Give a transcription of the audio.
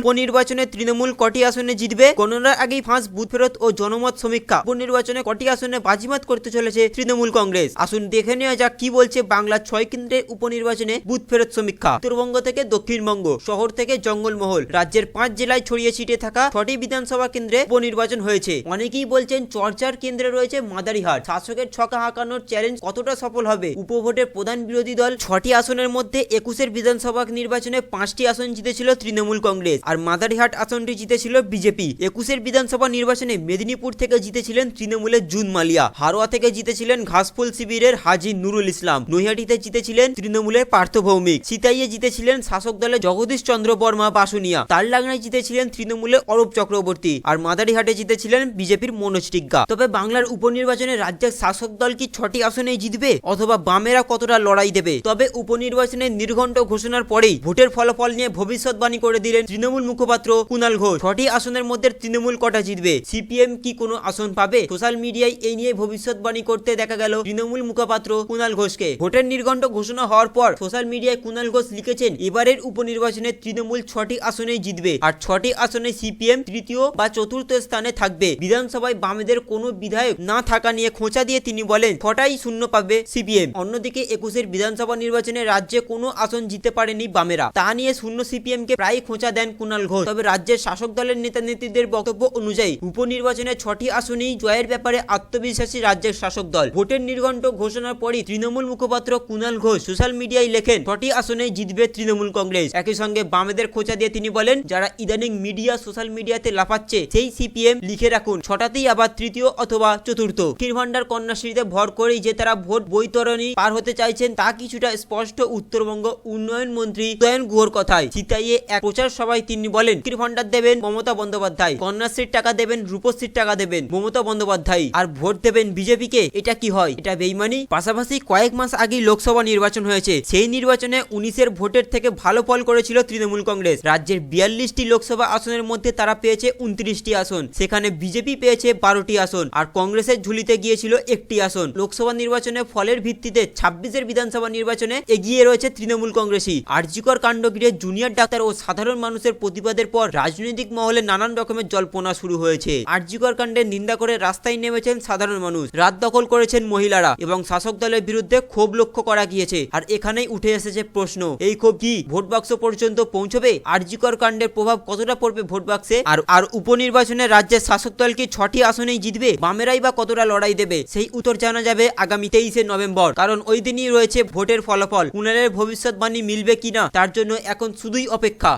উপনির্বাচনে তৃণমূল কটি আসনে জিতবে? গণনার আগেই ফাঁস, বুথ ফেরত ও জনমত সমীক্ষা। উপনির্বাচনে কটি আসনে বাজিমাত করতে চলেছে তৃণমূল কংগ্রেস? আসুন দেখে নেওয়া যাক কি বলছে বাংলার ছয় কেন্দ্রের উপনির্বাচনে বুথ ফেরত সমীক্ষা। উত্তরবঙ্গ থেকে দক্ষিণবঙ্গ, শহর থেকে জঙ্গলমহল। রাজ্যের পাঁচ জেলায় ছড়িয়ে ছিটিয়ে থাকা ছটি বিধানসভা কেন্দ্রে উপনির্বাচন হয়েছে। অনেকেই বলছেন চর্চার কেন্দ্রে রয়েছে মাদারিহাট। শাসকের ছকা হাঁকানোর চ্যালেঞ্জ কতটা সফল হবে? উপভোটের প্রধান বিরোধী দল ছটি আসনের মধ্যে একুশের বিধানসভা নির্বাচনে পাঁচটি আসন জিতেছিল তৃণমূল কংগ্রেস। আর মাদারিহাট আসনটি জিতেছিল বিজেপি। একুশের বিধানসভা নির্বাচনে মেদিনীপুর থেকে জিতেছিলেন তৃণমূলের জুন মালিয়া। হারোয়া থেকে জিতেছিলেন ঘাসফুল শিবিরের হাজি নুরুল ইসলাম। নৈহাটিতে জিতেছিলেন তৃণমূলের পার্থ ভৌমিক। সিতাইয়ে জিতেছিলেন শাসক দলের জগদীশ চন্দ্র বর্মা বাসুনিয়া। তারলাগনায় জিতেছিলেন তৃণমূলের অরূপ চক্রবর্তী। আর মাদারিহাটে জিতেছিলেন বিজেপির মনোজ টিগ্গা। তবে বাংলার উপনির্বাচনে রাজ্যের শাসক দল কি ছটি আসনেই জিতবে? অথবা বামেরা কতটা লড়াই দেবে? তবে উপনির্বাচনের নির্ঘণ্ট ঘোষণার পরেই ভোটের ফলাফল নিয়ে ভবিষ্যৎবাণী করে দিলেন তৃণমূল মুখপাত্র কুনাল ঘোষ। ছটি আসনের মধ্যে তৃণমূল কটা জিতবে? সিপিএম কি কোনো আসন পাবে? সোশ্যাল মিডিয়ায় এই নিয়ে ভবিষ্যৎবাণী করতে দেখা গেল তৃণমূল মুখপাত্র কুনাল ঘোষকে। ভোটের নির্ঘণ্ট ঘোষণা হওয়ার পর সোশ্যাল মিডিয়ায় কুনাল ঘোষ লিখেছেন, এবারের উপনির্বাচনে তৃণমূল ছটি আসনেই জিতবে আর ছটি আসনে সিপিএম তৃতীয় বা চতুর্থ স্থানে থাকবে। বিধানসভায় বামেদের কোনো বিধায়ক না থাকা নিয়ে খোঁচা দিয়ে তিনি বলেন, ছটাই শূন্য পাবে সিপিএম। অন্যদিকে একুশের বিধানসভা নির্বাচনে রাজ্যে কোনো আসন জিতে পারেনি বামেরা। তা নিয়ে শূন্য সিপিএম কে প্রায় খোঁচা দেন কুনাল ঘোষ। তবে রাজ্যের শাসক দলের নেতা নেত্রীদের বক্তব্য অনুযায়ী উপনির্বাচনে ছটি আসনেই জয়ের ব্যাপারে আত্মবিশ্বাসী রাজ্যের শাসক দল। ভোটের নির্ঘণ্ট ঘোষণার পরই তৃণমূল মুখপাত্র কুনাল ঘোষ সোশ্যাল মিডিয়ায় লেখেন, ছটি আসনেই জিতবে তৃণমূল কংগ্রেস। একই সঙ্গে বামেদের খোঁচা দিয়ে তিনি বলেন, যারা ইদানিং মিডিয়া, সোশ্যাল মিডিয়াতে লাফাচ্ছে, সেই সিপিএম লিখে রাখুন, ছটাতেই আবার তৃতীয় অথবা চতুর্থ। ক্ষীরভান্ডার কন্যাশ্রীতে ভর করেই যে তারা ভোট বৈতরণী পার হতে চাইছেন, তা কিছুটা স্পষ্ট উত্তরবঙ্গ উন্নয়ন মন্ত্রী উদয়ন গুহর কথায়। সিতাইয়ে এক প্রচার সভায় তিনি বলেন ক্ষীরভান্ডার দেবেন? মমতা বন্দ্যোপাধ্যায়। কন্যাশ্রীর টাকা দেবেন? রূপশ্রীর টাকা দেবেন? মমতা বন্দ্যোপাধ্যায়। আর ভোট দেবেন বিজেপিকে? এটা কি হয়? এটা বেইমানি? পাশাপাশি কয়েক মাস আগেই লোকসভা নির্বাচন হয়েছে। সেই নির্বাচনে উনিশের ভোটের থেকে ভালো ফল করেছিল তৃণমূল কংগ্রেস। রাজ্যের বিয়াল্লিশটি লোকসভা আসনের মধ্যে তারা পেয়েছে উনত্রিশটি আসন। সেখানে বিজেপি পেয়েছে বারোটি আসন। আর কংগ্রেসের ঝুলিতে গিয়েছিল একটি আসন। লোকসভা নির্বাচনে ফলের ভিত্তিতে ছাব্বিশের বিধানসভা নির্বাচনে এগিয়ে রয়েছে তৃণমূল কংগ্রেসই। আরজিকর কাণ্ড ঘিরে জুনিয়র ডাক্তার ও সাধারণ মানুষের প্রতিবাদের পর রাজনৈতিক মহলে নানান রকমের জল্পনা শুরু হয়েছে। আরজিকর কাণ্ডের নিন্দা করে রাস্তায় নেমেছেন সাধারণ মানুষ। রাত দখল করেছেন মহিলারা এবং শাসক দলের বিরুদ্ধে ক্ষোভ লক্ষ্য করা গিয়েছে। আর এখানেই উঠে এসেছে প্রশ্ন, এই ক্ষোভ কি ভোট বাক্স পর্যন্ত পৌঁছবে? আরজিকর কাণ্ডের প্রভাব কতটা পড়বে ভোট বাক্সে? আর আর উপনির্বাচনে রাজ্যের শাসক দল কি ছটি আসনেই জিতবে? বামেরাই বা কতটা লড়াই দেবে? সেই উত্তর জানা যাবে আগামী তেইশে নভেম্বর। কারণ ওই দিনই রয়েছে ভোটের ফলাফল। কুণালের ভবিষ্যৎবাণী মিলবে কিনা, তার জন্য এখন শুধুই অপেক্ষা।